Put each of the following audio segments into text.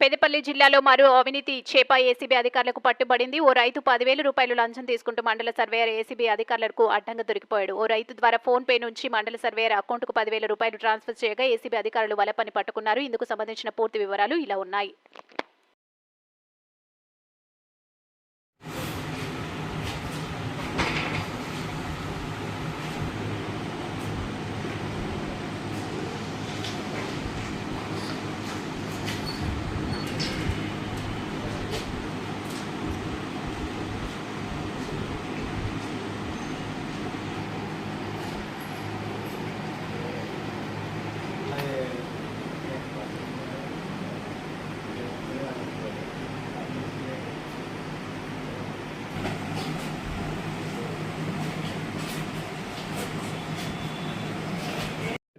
పెద్దపల్లి జిల్లాలో మరో అవినీతి చేప ఏసీబీ అధికారులకు పట్టుబడింది. ఓ రైతు పదివేల రూపాయలు లంచం తీసుకుంటూ మండల సర్వేయర్ ఏసీబీ అధికారులకు అడ్డంగా దొరికిపోయాడు. ఓ రైతు ద్వారా ఫోన్ పే నుంచి మండల సర్వేయర్ అకౌంట్కు పదివేల రూపాయలు ట్రాన్స్ఫర్ చేయగా ఏసీబీ అధికారులు వలపని పట్టుకున్నారు. ఇందుకు సంబంధించిన పూర్తి వివరాలు ఇలా ఉన్నాయి.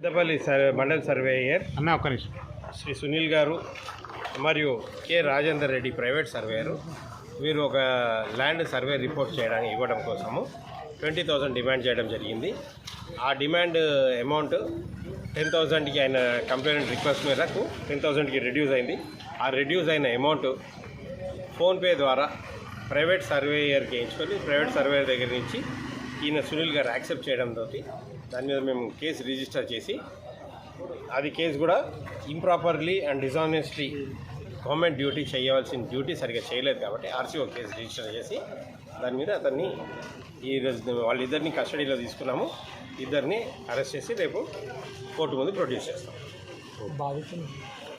Peddapalli survey mandal surveyor. అన్న ఒక్క నిమిషం. శ్రీ సునీల్ గారు మరియు K Rajender Reddy private surveyor. వీరు ఒక ల్యాండ్ సర్వే రిపోర్ట్ చేయడానికి ఇవ్వడం కోసము ట్వంటీ థౌజండ్ డిమాండ్ చేయడం జరిగింది. ఆ డిమాండ్ అమౌంట్ టెన్ థౌజండ్కి అయిన కంప్లైంట్ రిక్వెస్ట్ మేరకు టెన్ థౌజండ్కి రెడ్యూస్ అయింది. ఆ రెడ్యూస్ అయిన అమౌంట్ ఫోన్పే ద్వారా ప్రైవేట్ సర్వేయర్కి ఎంచుకొని ప్రైవేట్ సర్వేయర్ దగ్గర నుంచి ఈయన సునీల్ గారు యాక్సెప్ట్ చేయడంతో దాని మీద మేము కేసు రిజిస్టర్ చేసి అది కేసు కూడా improperly and dishonestly government duty చేయవలసిన డ్యూటీ సరిగ్గా చేయలేదు కాబట్టి ఆర్సీఓ కేసు రిజిస్టర్ చేసి దాని మీద అతన్ని ఈ వాళ్ళిద్దరిని కస్టడీలో తీసుకున్నాము. ఇద్దరిని అరెస్ట్ చేసి రేపు కోర్టు ముందు ప్రొడ్యూస్ చేస్తాం.